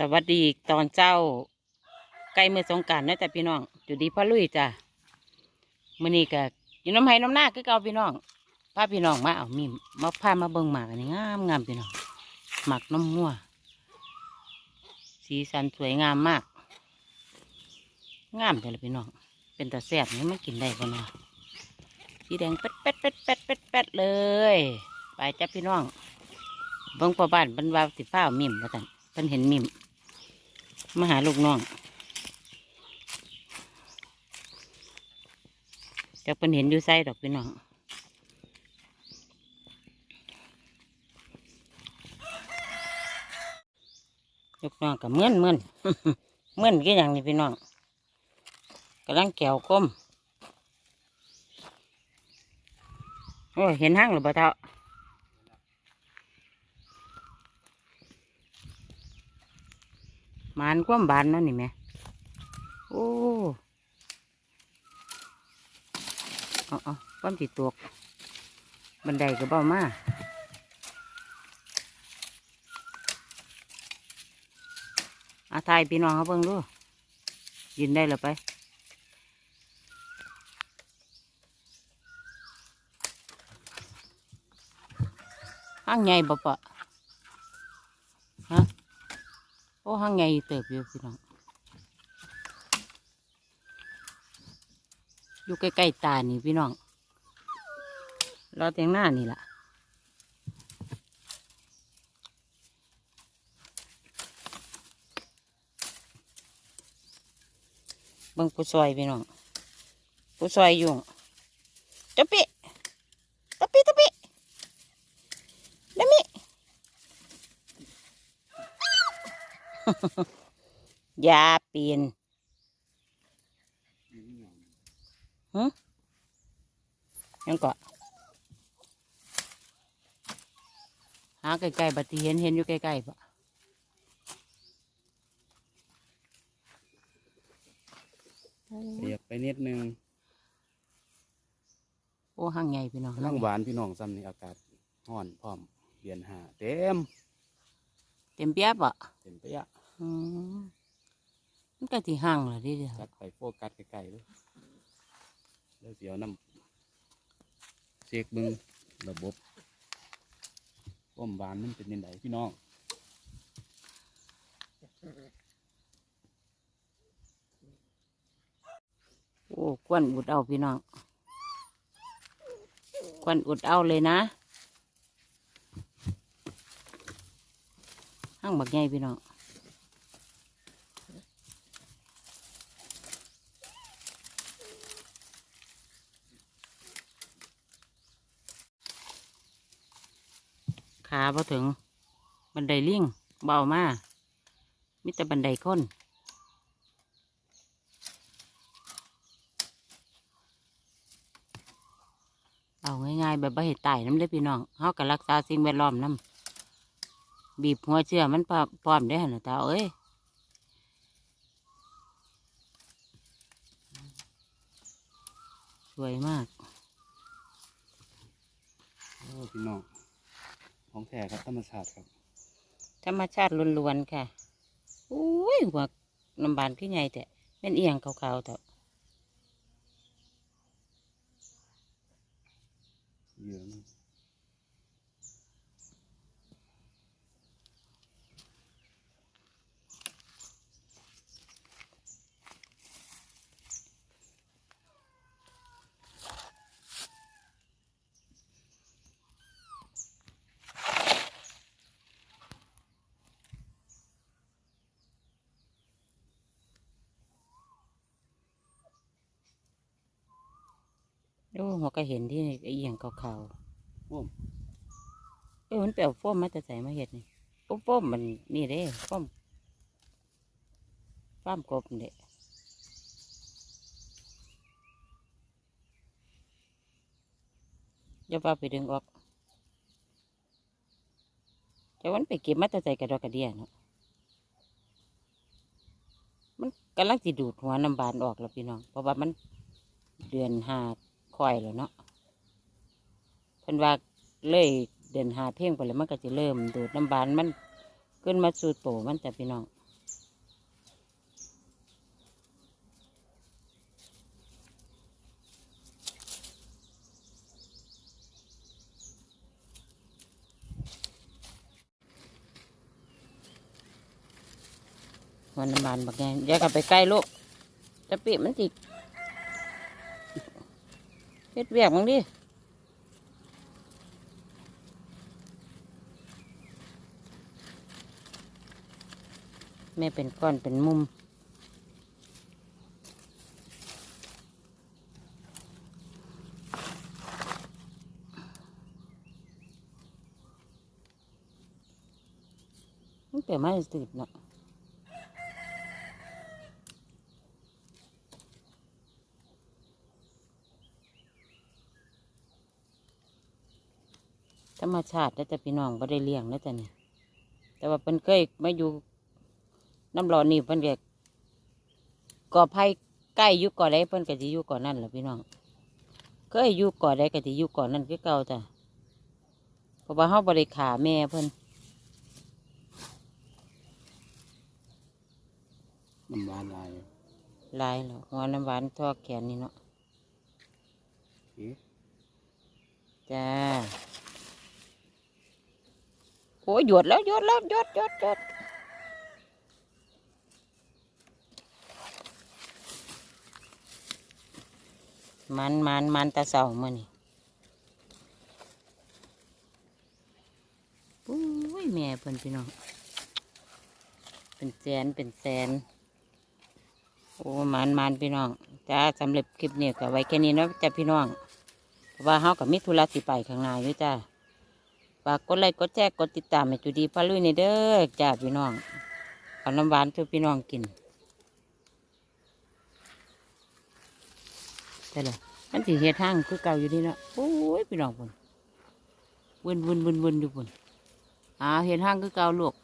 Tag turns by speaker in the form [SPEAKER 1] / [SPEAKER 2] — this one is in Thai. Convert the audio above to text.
[SPEAKER 1] สวัสดีตอนเจ้าใกล้มือสงการนะแต่พี่น้องจุดีพ่อลุยจ้ะมือนี้ก็อยู่น้ำไห้น้ำหน้าคือเก่าพี่น้องพาพี่น้องมาเอามีมมาพามาเบิ่งหมากอันนี้งามงามพี่น้องหมากน้ำมัวสีสันสวยงามมาก งามแต่ละพี่น้อง เป็นตาแซ่บนี่มันกินได้ปะเนาะสีแดงเป็ดเป็ดเป็ดเป็ดเป็ดเป็ดเลย ไปจ้ะพี่น้องเบิ่งพ่อบ้านบรรวาสิฟ้ามิมว่าซั่นเพิ่นเห็นมิม มาหาลูกน้องแต่เพิ่นเห็นอยู่ไสดอกพี่น้องลูกน้องก็เมื่อนเมื่อนเมื่อนกี่อย่างนี้พี่น้องกำลังแกวก้มโอ้เห็นห้างหรือเปล่าเท่า มานความบานนั่นนี่แม่โอ้เอาเอาความติดตวกบันไดก็เบามาอาทายพี่น้องเขาเบิ่งดูยืนได้หรือไปห้างใหญ่บ่ปะฮะ โอ้ห้างเติบอยู่พี่น้องอยู่ใกล้ๆตานี่พี่น้องรอเตียงหน้านี่ล่ะบิ่งผู้ซอยพี่น้องผู้ซอยอยู่ตะปิตะปิตะปิเดมิ ยาปีนฮึยังก็หาใกล้ๆบัดที่เห็นเห็นอยู่ใกล้ๆปะ
[SPEAKER 2] เสียบไปนิดนึง
[SPEAKER 1] โอ้ห่างใหญ่พี่น้อง
[SPEAKER 2] ร่างหวานพี่น้องซ้ำนี่อากาศร้อนพร้อมเดือนห้าเต็ม
[SPEAKER 1] เต็มเปียบอะ
[SPEAKER 2] เต็มไปะยะ
[SPEAKER 1] อืมมันก็ที่ห่างเลยดิเดียว
[SPEAKER 2] จัดไปโฟกัสใกล้ๆเลยแล้วเสียวน้ำเช็คเบึงระบบความหวานมันเป็นยังไงพี่น้อง
[SPEAKER 1] โอ้ควนอุดเอาพี่น้องควนอุดเอาเลยนะ ห่างบักใหญ่พี่น้องขาพอถึงบันไดลิงเบามามิแต่บันไดค้นเอาง่ายๆแบบบ่เห็ดไต่น้ำเลยพี่น้องเฮาก็รักษาสิ่งแวดล้อมน้ำ บีบหัวเชื่อมันพร้อมพร้อมได้หั่นน่ะตาเอ้ยสวยมาก
[SPEAKER 2] โอ้พี่น้องของแท้ครับธรรมชาติครับ
[SPEAKER 1] ธรรมชาติล้วนๆค่ะอุ้ยหัวน้ำบานขึ้นใหญ่แต่เป็นเอียงขาวๆแต่
[SPEAKER 2] เยอะ
[SPEAKER 1] โอ้หัวก็เห็นที่เอียงขาว
[SPEAKER 2] โอ้
[SPEAKER 1] ๆเออมันเปลวโฟมมาแต่ใส่มาเห็ดนี่โอ้โฟมมันนี่เด้โฟมฟ้ามกบนี่เด้อย่าว่าไปดึงออกแต่วันไปเก็บมาแต่ใส่กระดอกกระเดียเนาะมันกำลังสิดูดหัวน้ำบานออกแล้วพี่น้อง เพราะว่ามันเดือนหา คอยแล้วเนาะเพิ่นว่าเลยเดินหาเพ่งไปแล้วมันก็จะเริ่มดูดน้ำบานมันขึ้นมาสู่โตมันจะพี่น้องวันน้ำบานบักแงแยกลับไปใกล้ลูกจะปีมันจิ เฮ็ดเวียกมึงดิแม่เป็นก้อนเป็นมุม มันเปลี่ยนมาสิบเนาะ ธรรมชาติแล้วแต่พี่น้องไ่ได้เลี้ยงแล้วแต่เนี่ยแต่ว่าเพิ่นเคยมาอยู่น้ำร้อนนี่เพิ่นก็ก่อไผ่ใกล้อยู่ก่อใดเพิ่นก็สิอยู่ก่อนนั่นแหละพี่น้องเคยอยู่ก่อใดก็สิอยู่ก่อนนั่นคือเก่าจ้ะเพราะว่าเฮาบ่ได้ขาแม่เพิ่น
[SPEAKER 2] น้ำหวานหลาย
[SPEAKER 1] ลายแล้วหัวน้ำหวานทอแขนนี่เนาะ
[SPEAKER 2] เอ๊ะ
[SPEAKER 1] จ้า โอ้ยหยดแล้วหยดแล้วหยดหยดหยดมันมันมันตาเสามื่อนี่ปุ้ยแม่เพิ่นพี่น้องเป็นแสนเป็นแสนโอ้มันมันพี่น้องจ้าสำหรับคลิปนี้ก็ไว้แค่นี้เนาะจ้าพี่น้องเพราะว่าเฮากับมิธุระสิไปข้างหน้าอยู่จ้า ฝากกดไลค์กดแชร์กดติดตามให้จุดีพาลุยในเด้อจ้าพี่น้องเอาน้ำหวานช่อพี่น้องกินได้เลยมันสีเฮ็ดทางคือเก่าอยู่นี่เนาะโอ้ยพี่น้องพุ่นวนวนวนวนอยู่พุ่นอ่าเฮ็ดทางคือเก่าลูก